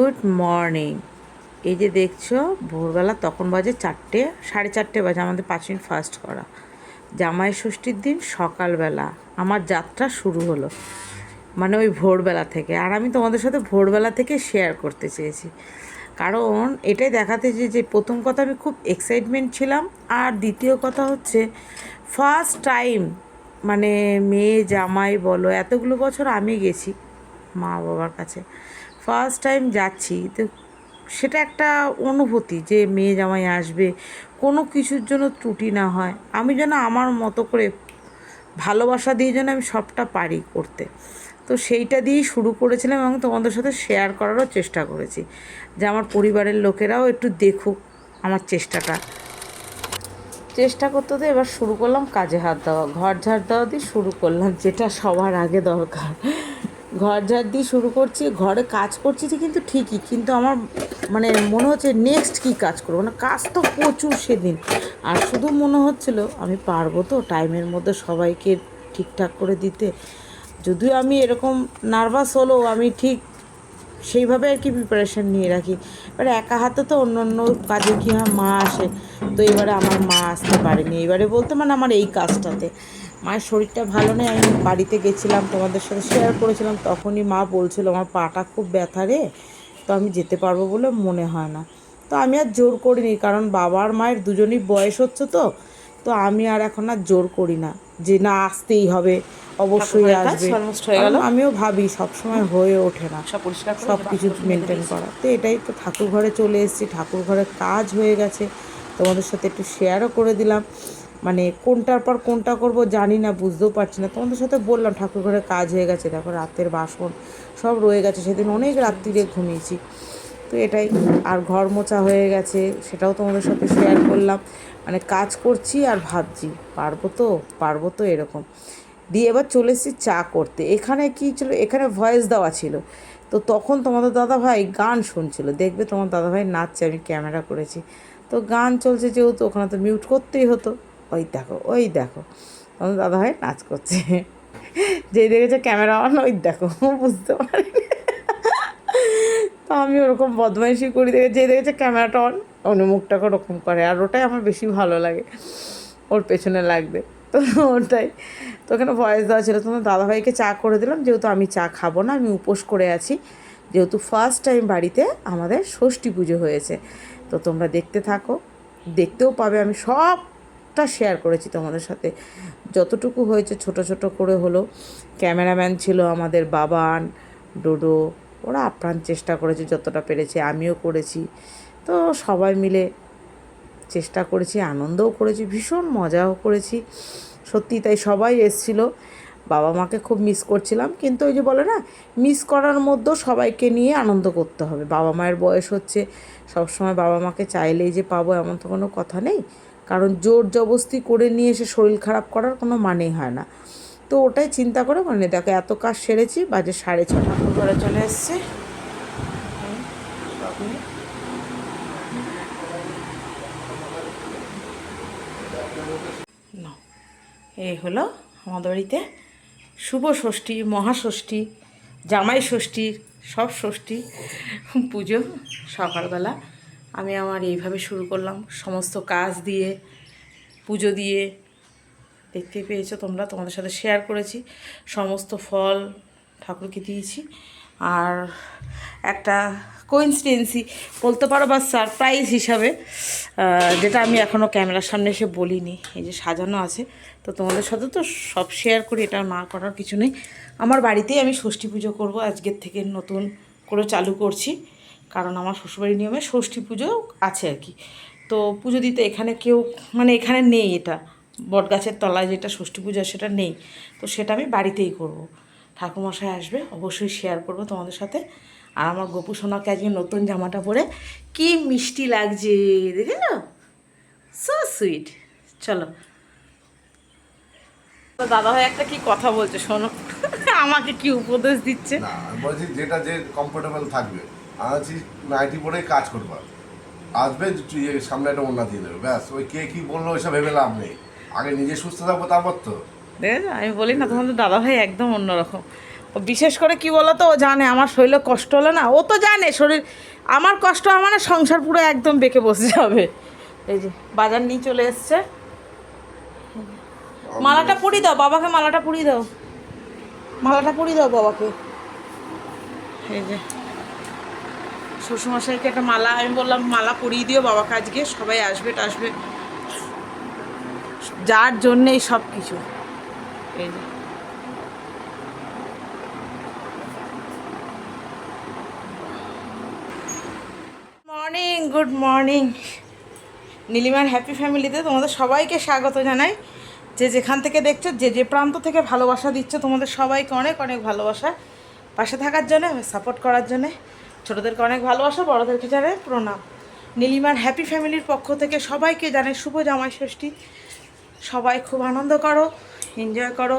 Good morning. এই যে দেখছ, ভোরবেলা তখন বাজে চারটে, সাড়ে চারটে বাজে, আমাদের পাঁচ মিনিট ফার্স্ট করা। জামাই ষষ্ঠীর দিন সকালবেলা, আমার যাত্রা শুরু হলো। মানে ওই ভোরবেলা থেকে। আর আমি তোমাদের সাথে ভোরবেলা থেকে শেয়ার করতে চেয়েছি। কারণ এটাই দেখাতে চেয়ে যে, প্রথম কথা আমি খুব এক্সাইটমেন্ট ছিলাম, আর দ্বিতীয় কথা হচ্ছে ফার্স্ট টাইম মানে মেয়ে জামাই বলো, এতগুলো বছর আমি গেছি মা বাবার কাছে। ফার্স্ট টাইম যাচ্ছি, তো সেটা একটা অনুভূতি যে মেয়ে জামাই আসবে, কোনো কিছুর জন্য ত্রুটি না হয়। আমি যেন আমার মতো করে ভালোবাসা দিয়ে যেন আমি সবটা পারি করতে। তো সেইটা দিয়েই শুরু করেছিলাম এবং তোমাদের সাথে শেয়ার করারও চেষ্টা করেছি যে আমার পরিবারের লোকেরাও একটু দেখুক আমার চেষ্টাটা। চেষ্টা করতে তো এবার শুরু করলাম কাজে হাত দেওয়া, ঘর ঝাড় দেওয়া দিয়ে শুরু করলাম, যেটা সবার আগে দরকার। ঘর ঝাড় দিয়ে শুরু করছি, ঘরে কাজ করছি কিন্তু ঠিকই, কিন্তু আমার মানে মনে হচ্ছে নেক্সট কী কাজ করব? মানে কাজ তো প্রচুর সেদিন। আর শুধু মনে হচ্ছিল, আমি পারব তো টাইমের মধ্যে সবাইকে ঠিকঠাক করে দিতে। যদিও আমি এরকম নার্ভাস হলেও আমি ঠিক সেইভাবে আর কি প্রিপারেশন নিয়ে রাখি। এবারে একা হাতে তো অন্য অন্য কাজে কি হয়, মা আসে। তো এবারে আমার মা আসতে পারেনি। এবারে বলতে মানে আমার এই কাজটাতে। মায়ের শরীরটা ভালো নেই আমি বাড়িতে গেছিলাম তোমাদের সাথে শেয়ার করেছিলাম তখনই মা বলছিল আমার পাটা খুব ব্যথা রে তো আমি যেতে পারব বলে মনে হয় না। তো আমি আর জোর করিনি কারণ বাবা আর মায়ের দুজনই বয়স হচ্ছে তো তো আমি আর এখন আর জোর করি না যে না আসতেই হবে অবশ্যই আসবে। আমিও ভাবি সবসময় হয়ে ওঠে না। সব কিছু মেনটেন করা। তো এটাই তো ঠাকুর ঘরে চলে এসেছি ঠাকুর ঘরে কাজ হয়ে গেছে। তোমাদের সাথে একটু শেয়ারও করে দিলাম। মানে কোনটার পর কোনটা করব জানি না, বুঝতেও পারছি না। তোমাদের সাথে বললাম, ঠাকুর ঘরে কাজ হয়ে গেছে দেখো রাতের বাসন সব রয়ে গেছে। সেদিন অনেক রাত্রিরে ঘুমিয়েছি। তো এটাই, আর ঘর মোছা হয়ে গেছে, সেটাও তোমাদের সাথে শেয়ার করলাম। মানে কাজ করছি আর ভাবছি, পারব তো পারব তো এরকম। দিয়ে এবার চলে এসেছি চা করতে। এখানে কি ছিল? এখানে ভয়েস দেওয়া ছিল। তো তখন তোমাদের দাদা ভাই গান শুনছিল। দেখবে তোমার দাদা ভাই নাচছে, আমি ক্যামেরা করেছি। তো গান চলছে যেহেতু, ওখানে তো মিউট করতেই হতো। দেখো, ওই দেখো। তোমাদের দাদা ভাই নাচ করছে। যেই দেখেছে ক্যামেরা অন, ওই দেখো বুঝতে পারি তো আমি ওরকম বদমাইশি করি দেখে যে দেখেছে ক্যামেরাটা অন, উনি মুখটাকে ওরকম করে, আর ওটাই আমার বেশি ভালো লাগে, ওর পেছনে লাগবে। তো ওটাই। তো ওখানে ভয়েস দেওয়া ছিল তোমার দাদাভাইকে চা করে দিলাম, যেহেতু আমি চা খাব না, আমি উপোস করে আছি। যেহেতু ফার্স্ট টাইম বাড়িতে আমাদের ষষ্ঠী পুজো হয়েছে, তো তোমরা দেখতে থাকো। দেখতেও পাবে, আমি সবটা শেয়ার করেছি তোমাদের সাথে। যতটুকু হয়েছে ছোট ছোট করে হলো। ক্যামেরাম্যান ছিল আমাদের বাবান, ডোডো, ওরা আপ্রাণ চেষ্টা করেছে যতটা পেরেছে, আমিও করেছি। তো সবাই মিলে চেষ্টা করেছি, আনন্দও করেছি, ভীষণ মজাও করেছি। সত্যি তাই সবাই এসছিল। বাবা মাকে খুব মিস করছিলাম, কিন্তু ওই যে বলে না মিস করার মধ্যেও সবাইকে নিয়ে আনন্দ করতে হবে। বাবা মায়ের বয়স হচ্ছে, সবসময় বাবা মাকে চাইলেই যে পাবো এমন তো কোনো কথা নেই। কারণ জোর জবস্তি করে নিয়ে এসে শরীর খারাপ করার কোনো মানেই হয় না। তো ওটাই চিন্তা করে মানে দেখো এত কাজ সেরেছি, বাজে সাড়ে ছটা ঘরে চলে এসছে। এই হলো আমাদের বাড়িতে শুভ ষষ্ঠী মহাষষ্ঠী জামাই ষষ্ঠী, সব ষষ্ঠী, পুজো সকালবেলা। আমি আমার এইভাবে শুরু করলাম। সমস্ত কাজ দিয়ে, পুজো দিয়ে, দেখতে পেয়েছ তোমরা, তোমাদের সাথে শেয়ার করেছি। সমস্ত ফল ঠাকুরকে দিয়েছি। আর একটা কোইন্সিডেন্সি বলতে পারো বা সারপ্রাইজ হিসাবে যেটা আমি এখনও ক্যামেরার সামনে এসে বলিনি, এই যে সাজানো আছে। তো তোমাদের সাথে তো সব শেয়ার করি, এটা না করার কিছু নেই। আমার বাড়িতেই আমি ষষ্ঠী পুজো করব, আজকের থেকে নতুন করে চালু করছি। কারণ আমার শ্বশুরবাড়ির নিয়মে ষষ্ঠী পুজো আছে আর কি। তো পুজো দিতে এখানে কেউ মানে এখানে নেই এটা। বটগাছের তলায় যেটা ষষ্ঠী পূজা সেটা নেই। তো সেটা আমি বাড়িতেই করব। ঠাকুরমশাই আসবে, অবশ্যই শেয়ার করব তোমাদের সাথে। আর আমার গোপু সোনাকে আজকে নতুন জামাটা পরে কি মিষ্টি লাগছে দেখে না সো সুইট চলো দাদা ভাই একটা কি কথা বলছে, শোনো। আমাকে কি উপদেশ দিচ্ছে? বলছি যেটা যে কমফোর্টেবল থাকবে। বলছি নাইটি পরেই কাজ করবা। আসবে সামনে একটা ওনা দিয়ে দেবে, ব্যাস। ওই কে কি বলল, ওইসব ভেবে লাভ নেই। আগে নিজে সুস্থ থাকব, তারপর তো। আমি বলি না, তোমাদের দাদা ভাই একদম অন্যরকম। বিশেষ করে কি বলো তো ও জানে, আমার শরীরে কষ্ট হলো না, ও তো জানে, শরীর আমার কষ্ট আমার মানে সংসার পুরো একদম বেঁকে বসে যাবে। এই যে, বাজার নিয়ে চলে এসছে। মালাটা পরিয়ে দাও, বাবাকে মালাটা পরিয়ে দাও। মালাটা পরিয়ে দাও বাবাকে। এই যে। শ্বশুরমশাইকে একটা মালা, আমি বললাম, মালা পরিয়ে দিও বাবাকে আজকে, সবাই আসবে টাসবে যার জন্যে এই সব কিছু। এই যে। মর্নিং গুড মর্নিং নীলিমার হ্যাপি ফ্যামিলিতে তোমাদের সবাইকে স্বাগত জানাই। যে যেখান থেকে দেখছ, যে যে প্রান্ত থেকে ভালোবাসা দিচ্ছ, তোমাদের সবাইকে অনেক অনেক ভালোবাসা। পাশে থাকার জন্য সাপোর্ট করার জন্য। ছোটোদেরকে অনেক ভালোবাসা, বড়োদেরকে জানাই প্রণাম। নীলিমার হ্যাপি ফ্যামিলির পক্ষ থেকে সবাইকে জানাই শুভ জামাই ষষ্ঠী সবাই খুব আনন্দ করো এনজয় করো।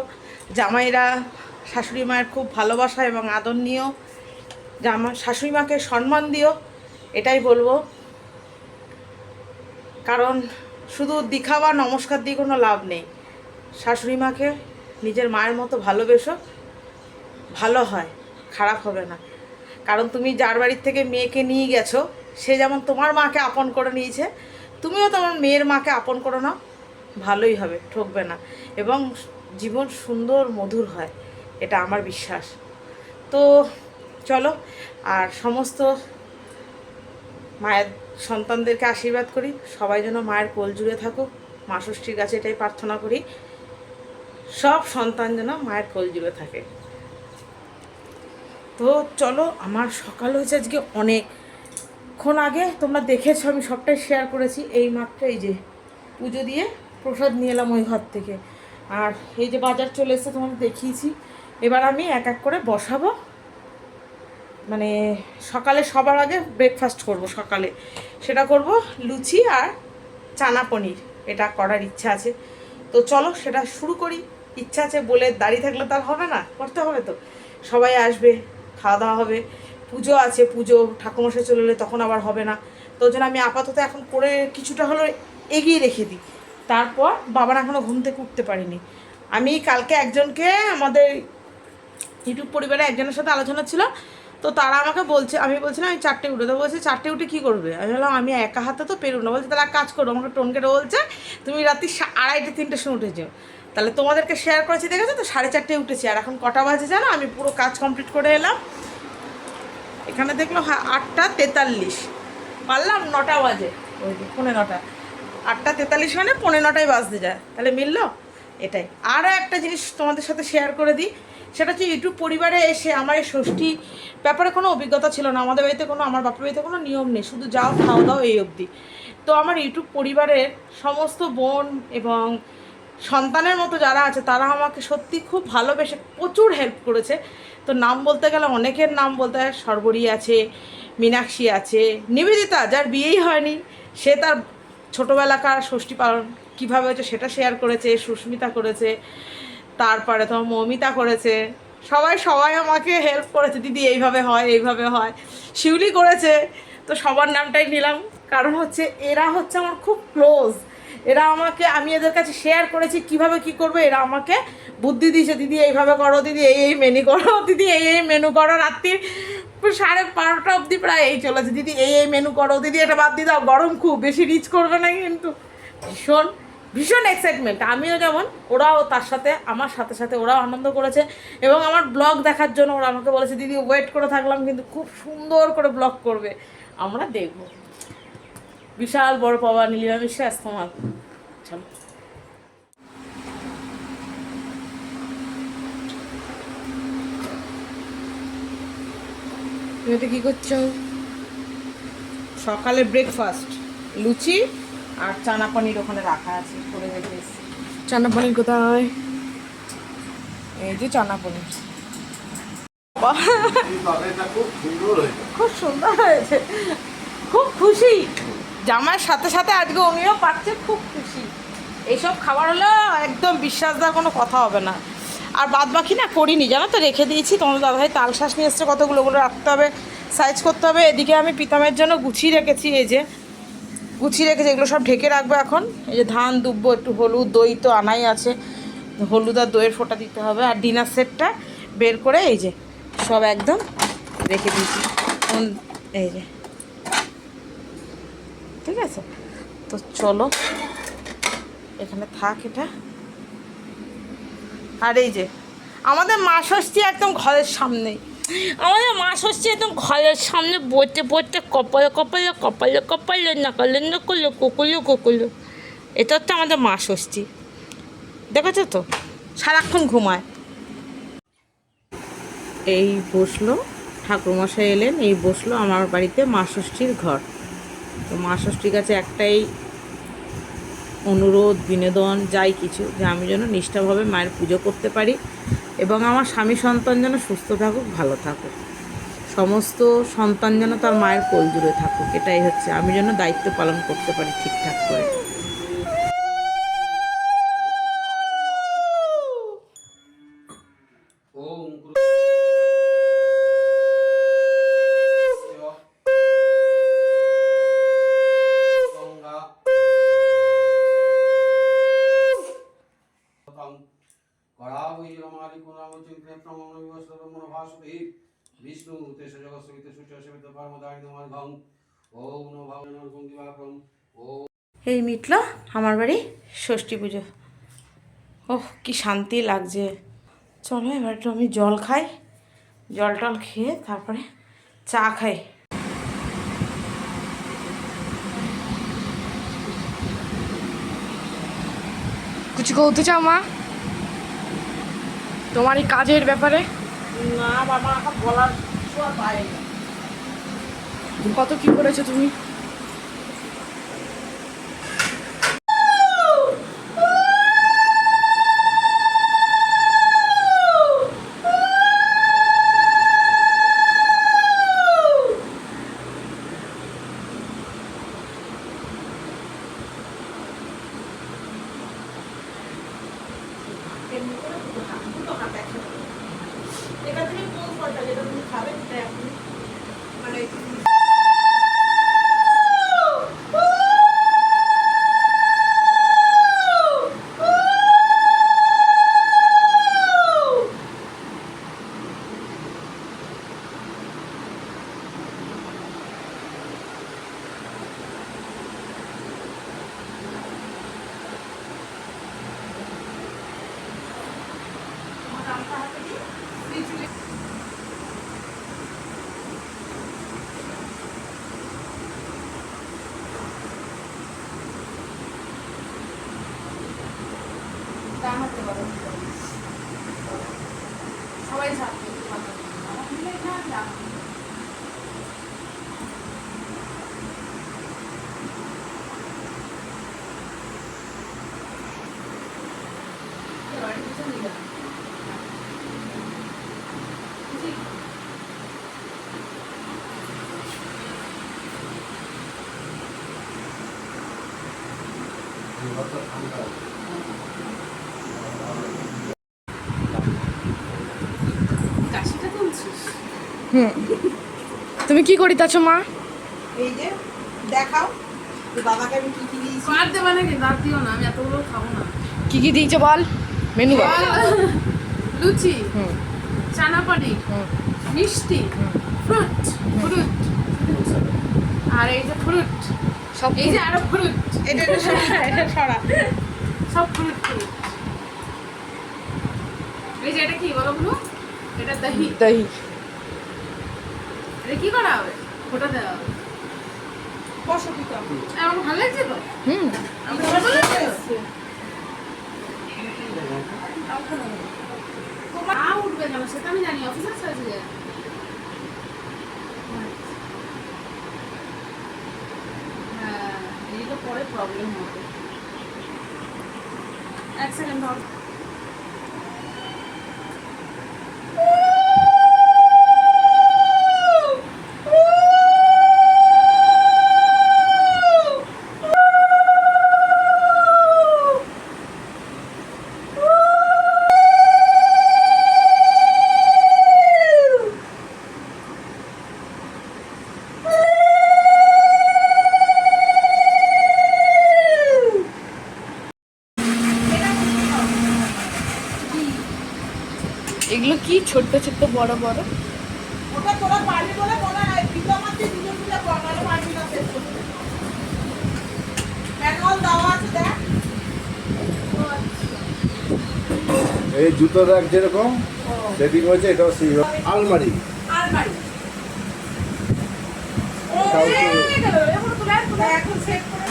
জামাইরা, শাশুড়ি মায়ের খুব ভালোবাসা এবং আদর নিও। জামা, শাশুড়ি মাকে সম্মান দিও, এটাই বলব। কারণ শুধু দীঘা বা নমস্কার দিয়ে কোনো লাভ নেই। শাশুড়ি মাকে নিজের মায়ের মতো ভালোবেসো, ভালো হয়, খারাপ হবে না। কারণ তুমি যার বাড়ির থেকে মেয়েকে নিয়ে গেছো, সে যেমন তোমার মাকে আপন করে নিয়েছে, তুমিও তোমার মেয়ের মাকে আপন করো না। ভালোই হবে, ঠকবে না। এবং জীবন সুন্দর, মধুর হয়, এটা আমার বিশ্বাস। তো চলো, আর সমস্ত মায়ের সন্তানদেরকে আশীর্বাদ করি, সবাই যেন মায়ের কোল জুড়ে থাকুক। মা ষষ্ঠীর কাছে এটাই প্রার্থনা করি, সব সন্তান যেন মায়ের কোল জুড়ে থাকে। তো চলো, আমার সকাল হয়েছে আজকে অনেকক্ষণ আগে। তোমরা দেখেছ, আমি সবটাই শেয়ার করেছি। এই মাত্র এই যে পুজো দিয়ে প্রসাদ নিয়ে এলাম ওই ঘর থেকে। আর এই যে বাজার চলে এসেছে তোমাদের দেখিয়েছি। এবার আমি এক এক করে বসাবো। মানে সকালে সবার আগে ব্রেকফাস্ট করব সকালে। সেটা করব লুচি আর চানা পনির। এটা করার ইচ্ছা আছে। তো চলো, সেটা শুরু করি। ইচ্ছা আছে বলে দাঁড়িয়ে থাকলে তার হবে না, করতে হবে তো। সবাই আসবে। খাওয়া দাওয়া হবে, পুজো আছে, পুজো ঠাকুমশাই চলে এলে তখন আবার হবে না। তো জন্য আমি আপাতত এখন করে কিছুটা হলো এগিয়ে রেখে দিই। তারপর বাবার এখনও ঘুম থেকে উঠতে পারিনি। আমি কালকে একজনকে আমাদের ইউটিউব পরিবারে একজনের সাথে আলোচনা ছিল, তো তারা আমাকে বলছে, আমি বলছিলাম, আমি চারটে উঠে তো বলছে, চারটে উঠে কী করবে? আমি বললাম, আমি একা হাতে তো পেরু না। বলছে, তাহলে কাজ করো, আমাকে টোনকে বলছে, তুমি রাত্রি আড়াইটে, তিনটের সময় উঠেছো তাহলে তোমাদেরকে শেয়ার করেছি, দেখেছ তো? সাড়ে চারটে উঠেছি। আর এখন কটা বাজে জানো? আমি পুরো কাজ কমপ্লিট করে এলাম। এখানে দেখল হ্যাঁ আটটা তেতাল্লিশ। পারলাম নটা বাজে। ওই পৌনে নটা। আটটা তেতাল্লিশ মানে পৌনে নটায় বাজতে যায়। তাহলে মিললো? এটাই। আরও একটা জিনিস তোমাদের সাথে শেয়ার করে দিই। সেটা হচ্ছে ইউটিউব পরিবারে এসে আমার এই ষষ্ঠী ব্যাপারে কোনো অভিজ্ঞতা ছিল না। আমাদের বাড়িতে কোনো, আমার বাপের বাড়িতে কোনো নিয়ম নেই। শুধু যাও, খাওয়া দাও, এই অবধি। তো আমার ইউটিউব পরিবারের সমস্ত বোন এবং সন্তানের মতো যারা আছে, তারা আমাকে সত্যি খুব ভালোবেসে প্রচুর হেল্প করেছে। তো নাম বলতে গেলে অনেকের নাম বলতে হয় সর্বরী আছে, মীনাক্ষী আছে, নিবেদিতা, যার বিয়েই হয়নি, সে তার ছোটোবেলাকার ষষ্ঠী পালন কীভাবে হয়েছে সেটা শেয়ার করেছে, সুস্মিতা করেছে, তারপরে তোমার মৌমিতা করেছে। সবাই সবাই আমাকে হেল্প করেছে, দিদি, এইভাবে হয় এইভাবে হয়। শিউলি করেছে। তো সবার নামটাই নিলাম। কারণ হচ্ছে এরা হচ্ছে আমার খুব ক্লোজ এরা আমাকে, আমি এদের কাছে শেয়ার করেছি কীভাবে কি করবে, এরা আমাকে, বুদ্ধি দিয়েছে, দিদি, এইভাবে করো, দিদি, এই এই মেনু করো, দিদি, এই এই মেনু করো। রাত্রির সাড়ে বারোটা অবধি প্রায় এই চলেছে, দিদি, এই এই মেনু করো, দিদি, এটা বাদ দিয়ে দাও, গরম খুব, বেশি রিচ করবে না কিন্তু। ভীষণ ভীষণ এক্সাইটমেন্ট আমিও যেমন, ওরাও তার সাথে, আমার সাথে সাথে ওরাও আনন্দ করেছে এবং আমার ব্লগ দেখার জন্য ওরা আমাকে বলেছে, দিদি ওয়েট করে থাকলাম, কিন্তু খুব সুন্দর করে ব্লগ করবে, আমরা দেখব। বিশাল বড় পাওয়া নীলিমা বিশ্বাস তোমার চলো তুমি এটা কী করছ? সকালে ব্রেকফাস্ট লুচি আর চানা পানির ওখানে রাখা আছে করে রেখে এসেছি। চানা পানির কোথায় এই যে চানা পানির। খুব সুন্দর খুব সুন্দর হয়েছে। খুব খুশি। জামার সাথে সাথে আজকে উনিও পাচ্ছে, খুব খুশি। এইসব খাবার হলে একদম বিশ্বাস দেওয়ার কোনো কথা হবে না। আর বাদ বাকি না করিনি, জানো তো, রেখে দিয়েছি। তোমার দাদাভাই তাল শ্বাস নিয়ে এসছে, কতগুলো, ওগুলো রাখতে হবে সাইজ করতে হবে। এদিকে আমি পিতামের জন্য গুছিয়ে রেখেছি, এই যে। গুছিয়ে রেখেছি, এগুলো সব ঢেকে রাখব এখন। এই যে ধান দুব্বো, একটু হলুদ দই তো আনাই আছে। হলুদ আর দইয়ের ফোঁটা দিতে হবে। আর ডিনার সেটটা বের করে এই যে, সব একদম রেখে দিয়েছি। এই যে ঠিক আছে? তো চলো, এখানে থাক এটা। আর এই যে, আমাদের মা ষষ্ঠী একদম ঘরের সামনেই আমাদের মা ষষ্ঠী একদম ঘরের সামনে, বইতে বইতে কপালে কপালে কপালে কপালে নাকালে নাকলে কুকুলো কুকুলো। এটা হচ্ছে আমাদের মা ষষ্ঠী। দেখেছ তো? সারাক্ষণ ঘুমায়। এই বসল, ঠাকুরমশাই এলেন, এই বসল আমার বাড়িতে মা ষষ্ঠীর ঘর। তো মা ষষ্ঠীর কাছে একটাই অনুরোধ, বিনোদন, যাই কিছু, যে আমি যেন নিষ্ঠাভাবে মায়ের পুজো করতে পারি এবং আমার স্বামী সন্তান যেন সুস্থ থাকুক, ভালো থাকুক। সমস্ত সন্তান যেন তার মায়ের কোল জুড়ে থাকুক, এটাই হচ্ছে। আমি যেন দায়িত্ব পালন করতে পারি ঠিকঠাক করে। বিষ্ণু সূর্য ওম ওম এই মিটলো আমার বাড়ি ষষ্ঠী পুজো। ওহ, কি শান্তি লাগছে। চলো এবার একটু আমি জল খাই, জল টল খেয়ে তারপরে চা খাই। কিছু বলতে চাও মা? তোমার এই কাজের ব্যাপারে না বাবা আমার বলার বাইরে কত কি করেছ তুমি? এটা থেকে কোন ফলটা যেটা তুমি খাবে সেটা এখন গান হতে পারো সবাই থাকবে আমার গান তুমি কি করিতেছো মা? এই যে দেখাও বাবাকে আমি কি কি দিয়েছি। কার দেবে নাকি দাঁত দিও না আমি এতগুলো খাব না। কি কি দিয়েছ বল? মেনু বল। লুচি হুম। চানা পানি হুম। মিষ্টি ফ্রুট ফ্রুট। আর এই যে ফ্রুট সব এই যে আরও ফ্রুট। এটা এটা সরা, এটা সরা। সব ফ্রুট ফ্রুট। এই যে এটা কি বলো বলো? এটা দহি। দহি। কি করা হবে? ফোটা দেওয়া হবে। আমার ভালো লাগছে তো? হুম। ভালো লাগছে তোমার আ উঠবে কেন? সেটা আমি জানি অফিসার সার্জে হ্যাঁ এইটা পরে প্রবলেম হবে। এক সেকেন্ড ছোট্ট ছোট্ট বড় বড়। ওটা তোরা পারবি বলে কিন্তু আমার দুজন মিলে কর পারবি না শেষ করতে ম্যানুয়াল দেওয়া আছে দেখ। এই জুতো রাখ যেরকম সেটিং হয়েছে এটাও সেই আলমারি। আলমারি। এখন সেট করে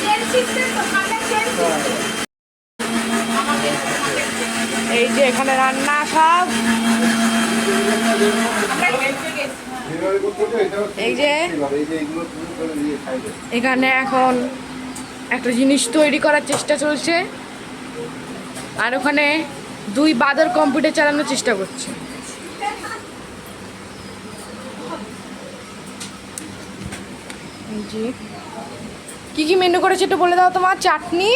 চেন সিস্টেম তো চেন এই যে এখানে রান্না সব। এই যে এখানে এখন একটা জিনিস তৈরি করার চেষ্টা চলছে। আর ওখানে দুই বাদর কম্পিউটার চালানোর চেষ্টা করছে। যে। কি কি মেনু করেছে একটু বলে দাও তোমার, চাটনি?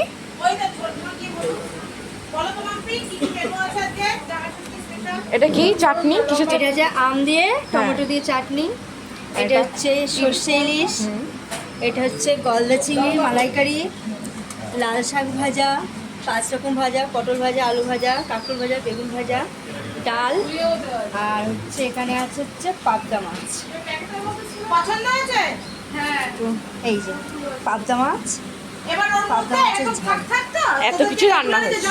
এটা কি? চাটনি? কিসের এটা চাটনি? হচ্ছে আম দিয়ে টমেটো দিয়ে চাটনি। এটা? হচ্ছে সর্ষে ইলিশ। এটা হচ্ছে গলদা চিংড়ি মালাইকারি লাল শাক ভাজা পাঁচ রকম ভাজা পটল ভাজা আলু ভাজা কাঁকড় ভাজা বেগুন ভাজা ডাল আর হচ্ছে এখানে আছে হচ্ছে পাবদা মাছ। পছন্দ হয়েছে? এই যে পাবদা মাছ। পাবদা মাছের ঝাল। এত কিছু রান্না হয়েছে।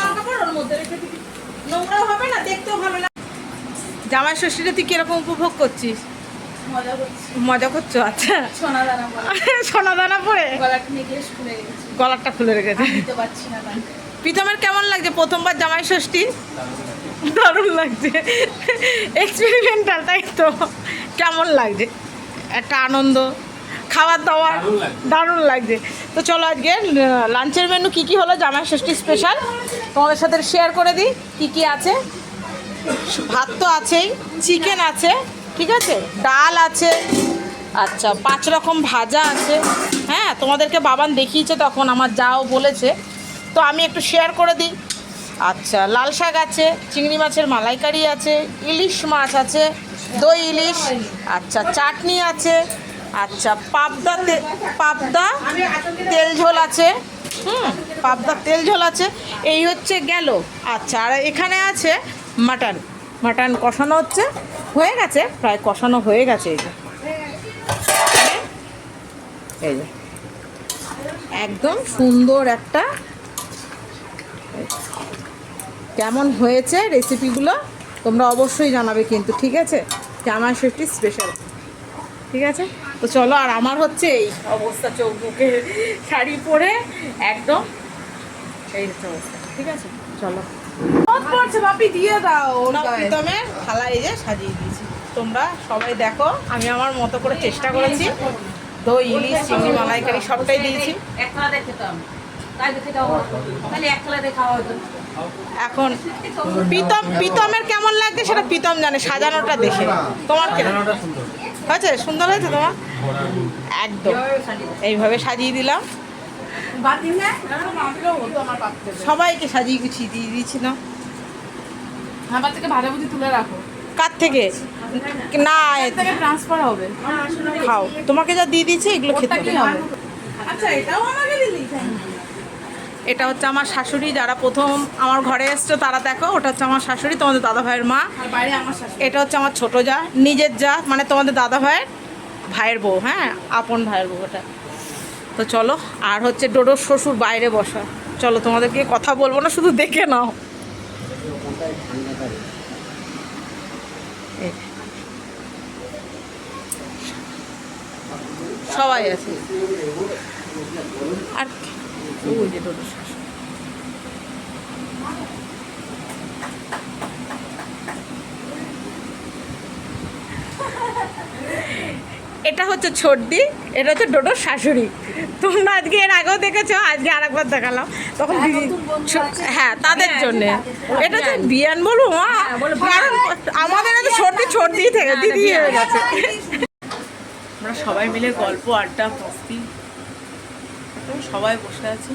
জামাই ষষ্ঠীটা তুই কীরকম উপভোগ করছিস? মজা করছ। আচ্ছা। সোনা দানা পরে। গলাটা খুলে গলারটা খুলে রেখেছে। প্রীতমের কেমন লাগছে প্রথমবার জামাই ষষ্ঠী? দারুণ লাগছে। এক্সপেরিমেন্টাল তাই তো। কেমন লাগছে? একটা আনন্দ। খাবার দাবার দারুণ লাগছে। তো চলো আজকে লাঞ্চের মেনু কি কি হলো জামাই ষষ্ঠী স্পেশাল তোমাদের সাথে শেয়ার করে দিই কি কি আছে। ভাত তো আছেই চিকেন আছে ঠিক আছে? ডাল আছে আচ্ছা পাঁচ রকম ভাজা আছে। হ্যাঁ তোমাদেরকে বাবান দেখিয়েছে তখন আমার যাও বলেছে। তো আমি একটু শেয়ার করে দিই। আচ্ছা লাল শাক আছে চিংড়ি মাছের মালাইকারি আছে ইলিশ মাছ আছে দই ইলিশ আচ্ছা চাটনি আছে আচ্ছা পাবদা পাবদা তেল ঝোল আছে। হুম, পাবদা তেল ঝোল আছে। এই হচ্ছে গেল। আচ্ছা আর এখানে আছে মাটন। মাটন কষানো হচ্ছে। হয়ে গেছে, প্রায় কষানো হয়ে গেছে এই যে। এই যে। একদম সুন্দর একটা কেমন হয়েছে রেসিপিগুলো তোমরা অবশ্যই জানাবে কিন্তু, ঠিক আছে? জামাই ষষ্ঠী স্পেশাল ঠিক আছে? তো চলো আর আমার হচ্ছে এই অবস্থা চোখ মুখে শাড়ি পরে একদম এই হচ্ছে অবস্থা ঠিক আছে? চলো। পড়ছে বাপি দিয়ে দাও প্রীতমের থালা এই যে সাজিয়ে দিয়েছি। তোমরা সবাই দেখো আমি আমার মতো করে চেষ্টা করেছি। দই ইলিশ চিংড়ি মালাইকারি সবটাই দিয়েছি। এখন প্রীতম প্রীতমের কেমন লাগছে সেটা প্রীতম জানে সাজানোটা দেখে। তোমার কেমন? হয়েছে? সুন্দর হয়েছে তোমার? একদম। এইভাবে সাজিয়ে দিলাম। সবাইকে সাজিয়ে গুছিয়ে দিয়ে দিয়েছিলাম। আমার থেকে ভাজাভুজি তুলে রাখো। কার থেকে? না ট্রান্সফার হবে? খাও। তোমাকে যা দিয়ে দিয়েছি এগুলো খেতে কি হবে? আচ্ছা এটাও আমাকে দিলি এটা হচ্ছে আমার শাশুড়ি যারা প্রথম আমার ঘরে এসছো তারা দেখো ওটা হচ্ছে আমার শাশুড়ি তোমাদের দাদা ভাইয়ের মা এটা হচ্ছে আমার ছোট যা নিজের যা মানে তোমাদের দাদা ভাইয়ের ভাইয়ের বউ হ্যাঁ আপন ভাইয়ের বউ ওটা। তো চলো আর হচ্ছে ডোডোর শ্বশুর বাইরে বসা। চলো তোমাদেরকে কথা বলব না শুধু দেখে নাও। সবাই আছে। আর ওই যে এটা হচ্ছে ছোটদি এটা হচ্ছে ডোডোর শাশুড়ি। তোমরা আজকে এর আগেও দেখেছ আজকে আর একবার দেখালাম। তখন দিদি হ্যাঁ তাদের জন্য। এটা হচ্ছে বিয়ান বলব মা। কারণ আমাদের তো সর্দি সর্দি থেকে দিদি হয়ে গেছে। আমরা সবাই মিলে গল্প আড্ডা সবাই বসে আছি।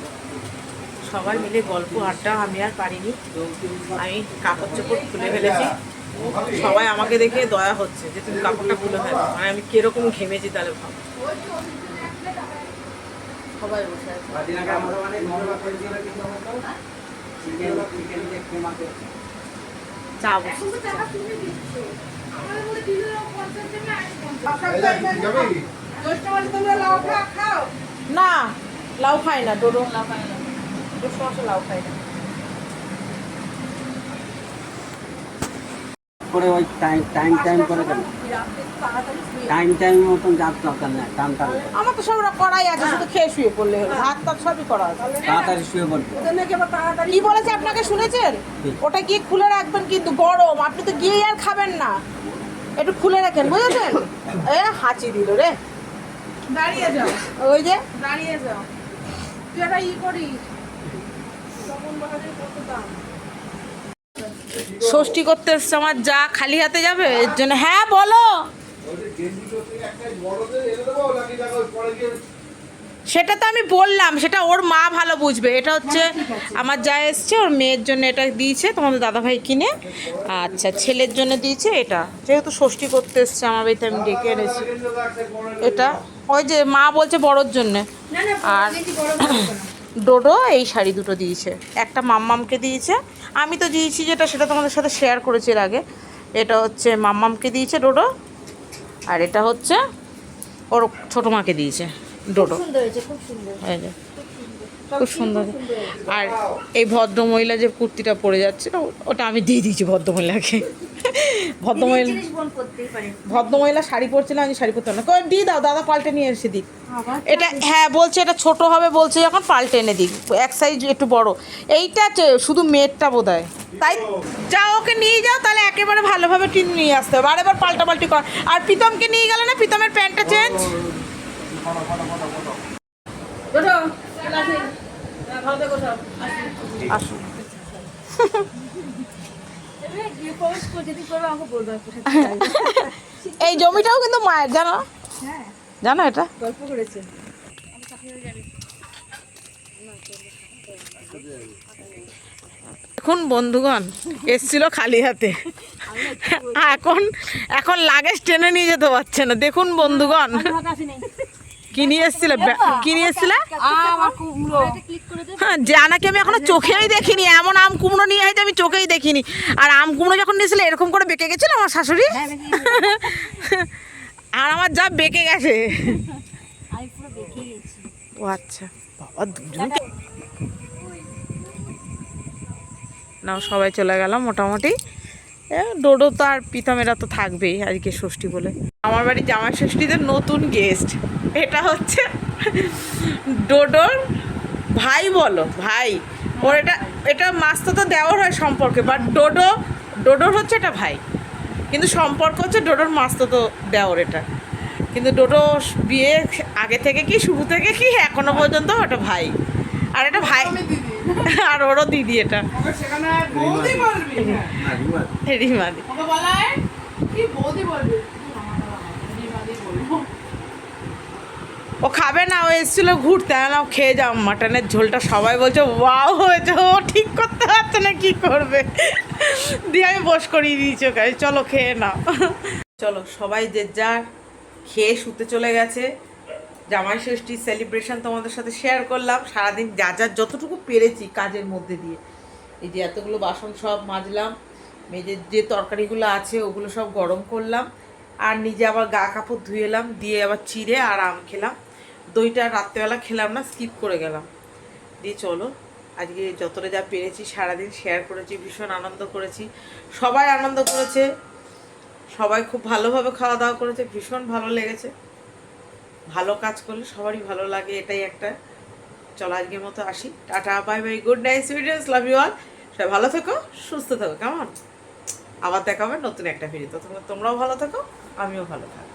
সবাই মিলে গল্প, আড্ডা আমি আর পারিনি। আমি কাপড় চোপড় খুলে ফেলেছি। সবাই আমাকে দেখে দয়া হচ্ছে যে তুমি কাপড়টা খুলে ফেলো। মানে আমি কীরকম ঘেমেছি তাহলে ভাব। না। লাউ খাই না ডোডো? লাউ খাই না। দুশো লাউ খাই না। করে ওই টাইম টাইম টাইম করে দেন টাইম টাইম মতন যার দরকার নেই টান টান আমার তো সব করাই আছে শুধু খেয়ে শুয়ে পড়লে হলো। ভাত সবই করা আছে। তাড়াতাড়ি শুয়ে কি বলেছে আপনাকে শুনেছেন? ওটা গিয়ে খুলে রাখবেন কিন্তু গরম। আপনি তো গিয়ে আর খাবেন না। একটু খুলে রাখেন বুঝেছেন? এ হাঁচি দিল রে। দাঁড়িয়ে যাও। ওই যে? দাঁড়িয়ে যাও। তুই একটা ই করিস। ষষ্ঠী করতে এসছে আমার যা খালি হাতে যাবে এর জন্য হ্যাঁ বলো। সেটা তো আমি বললাম সেটা ওর মা ভালো বুঝবে। এটা হচ্ছে আমার যা এসছে ওর মেয়ের জন্য এটা দিয়েছে তোমাদের দাদাভাই কিনে। আচ্ছা ছেলের জন্য দিয়েছে এটা। যেহেতু ষষ্ঠী করতে এসছে আমার বাড়িতে আমি ডেকে এনেছি। এটা ওই যে মা বলছে বড়োর জন্যে। আর ডোডো এই শাড়ি দুটো দিয়েছে। একটা মাম্মামকে দিয়েছে। আমি তো দিয়েছি যেটা সেটা তোমাদের সাথে শেয়ার করেছি এর আগে। এটা হচ্ছে মাম্মামকে দিয়েছে ডোডো। আর এটা হচ্ছে ওর ছোটো মাকে দিয়েছে ডোডো। খুব সুন্দর আর এই ভদ্রমহিলা যে কুর্তিটা পরে যাচ্ছে ওটা আমি দিয়ে দিয়েছি ভদ্রমহিলাকে। ভদ্রমহিলা জিনিস বোন করতেই পারে। ভদ্রমহিলা শাড়ি পরছিলাম আমি শাড়ি পরতাম না। কই দিয়ে দাও দাদা পাল্টে নিয়ে এসে দিক। এটা হ্যাঁ বলছে এটা ছোট হবে বলছে যখন পাল্টে এনে দিক। এক সাইজ একটু বড়। এইটা যে- শুধু মেয়েরটা বোধ হয় তাই যাও ওকে নিয়ে যাও তাহলে একেবারে ভালোভাবে টিন নিয়ে আসতে হবে। আরেবার পাল্টা পাল্টি কর। আর প্রীতমকে নিয়ে গেলে না প্রীতমের প্যান্টটা চেঞ্জ? আসুন যদি করবে আমাকে বলবে এই জমিটাও কিন্তু মায়ের জানো? জানো এটা? গল্প করেছে। এখন বন্ধুগণ এসছিল খালি হাতে। এখন এখন লাগেজ টেনে নিয়ে যেতে পারছে না। দেখুন বন্ধুগণ। কি নিয়ে এসছিলে? কি নিয়ে হ্যাঁ জানাকে আমি এখনও চোখেই দেখিনি এমন আম কুমড়ো নিয়ে হয়তো আমি চোখেই দেখিনি। আর আম কুমড়ো যখন নিয়েছিল এরকম করে বেঁকে গেছিল আমার শাশুড়ি? আর আমার যা বেঁকে গেছে। আমি পুরো বেঁকে গেছি। ও আচ্ছা। বাবা দুজনকে না সবাই চলে গেলাম মোটামুটি। ডোডো তো আর পিতামেরা তো থাকবেই আজকে ষষ্ঠী বলে। আমার বাড়ি জামাই ষষ্ঠীতে নতুন গেস্ট এটা হচ্ছে ডোডোর ভাই বলো, ভাই। ওর এটা এটা মাস্তো তো দেওয়ার হয় সম্পর্কে বাট ডোডো, ডোডোর হচ্ছে এটা ভাই। কিন্তু সম্পর্ক হচ্ছে ডোডোর মাস্তো তো দেওয়ার এটা। কিন্তু ডোডো বিয়ে আগে থেকে কি, শুরু থেকে কি, এখনও পর্যন্ত ওটা ভাই। আর এটা ভাই আর ওরও দিদি এটা। রিমাদি। ও খাবে না ও এসেছিল ঘুরতে। না ও খেয়ে যাও মাটনের ঝোলটা। সবাই বলছে ওয়াও হয়েছে। ও ঠিক করতে পারছে না কি করবে? দিয়ে আমি বস করিয়ে দিয়েছি ওকে। চলো খেয়ে নাও। চলো সবাই যে যার খেয়ে শুতে চলে গেছে। জামাই ষষ্ঠী সেলিব্রেশন তোমাদের সাথে শেয়ার করলাম। সারাদিন যা যা যতটুকু পেরেছি কাজের মধ্যে দিয়ে। এই যে এতগুলো বাসন সব মাজলাম মেজের যে তরকারিগুলো আছে ওগুলো সব গরম করলাম। আর নিজে আবার গা কাপড় ধুয়েলাম দিয়ে আবার চিড়ে আর আম খেলাম। দইটা রাত্রেবেলা খেলাম না স্কিপ করে গেলাম। দিয়ে চলো, আজকে যতটা যা পেরেছি সারাদিন শেয়ার করেছি, ভীষণ আনন্দ করেছি। সবাই আনন্দ করেছে, সবাই খুব ভালোভাবে খাওয়া দাওয়া করেছে, ভীষণ ভালো লেগেছে। ভালো কাজ করলে সবারই ভালো লাগে, এটাই একটা। চলো আজকের মতো আসি। Tata bye bye good night videos love you all সবাই ভালো থেকো, সুস্থ থেকো, কেমন? আবার দেখা হবে নতুন একটা ভিডিও তোমরাও ভালো থাকো, আমিও ভালো থাকব